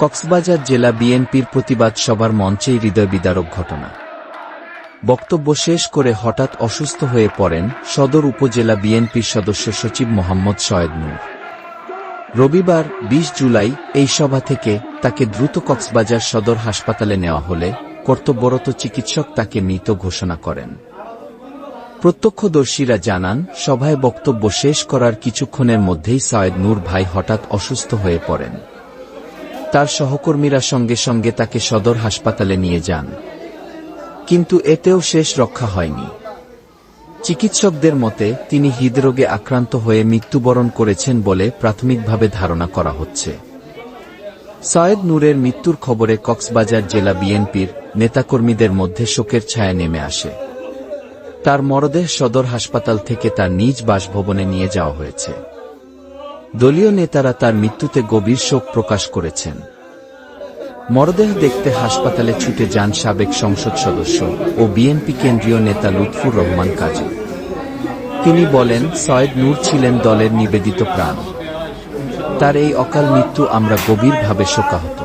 কক্সবাজার জেলা বিএনপির প্রতিবাদ সভার মঞ্চেই হৃদয় বিদারক ঘটনা। বক্তব্য শেষ করে হঠাৎ অসুস্থ হয়ে পড়েন সদর উপজেলা বিএনপির সদস্য সচিব মোহাম্মদ সয়েদ নূর। রবিবার ২০ জুলাই, এই সভা থেকে তাকে দ্রুত কক্সবাজার সদর হাসপাতালে নেওয়া হলে কর্তব্যরত চিকিৎসক তাকে মৃত ঘোষণা করেন। প্রত্যক্ষদর্শীরা জানান, সভায় বক্তব্য শেষ করার কিছুক্ষণের মধ্যেই সয়েদ নূর ভাই হঠাৎ অসুস্থ হয়ে পড়েন। তার সহকর্মীরা সঙ্গে সঙ্গে তাকে সদর হাসপাতালে নিয়ে যান। কিন্তু এতেও শেষ রক্ষা হয়নি। চিকিৎসকদের মতে, তিনি হৃদরোগে আক্রান্ত হয়ে মৃত্যুবরণ করেছেন বলে প্রাথমিকভাবে ধারণা করা হচ্ছে। সয়েদ নূরের মৃত্যুর খবরে কক্সবাজার জেলা বিএনপির নেতাকর্মীদের মধ্যে শোকের ছায়া নেমে আসে। তার মরদেহ সদর হাসপাতাল থেকে তার নিজ বাসভবনে নিয়ে যাওয়া হয়েছে। দলীয় নেতারা তার মৃত্যুতে গভীর শোক প্রকাশ করেছেন। মরদেহ দেখতে হাসপাতালে ছুটে যান সাবেক সংসদ সদস্য ও বিএনপি কেন্দ্রীয় নেতা লুৎফুর রহমান কাজী। তিনি বলেন, সয়েদ নূর ছিলেন দলের নিবেদিত প্রাণ। তার এই অকাল মৃত্যু আমরা গভীরভাবে শোকাহত।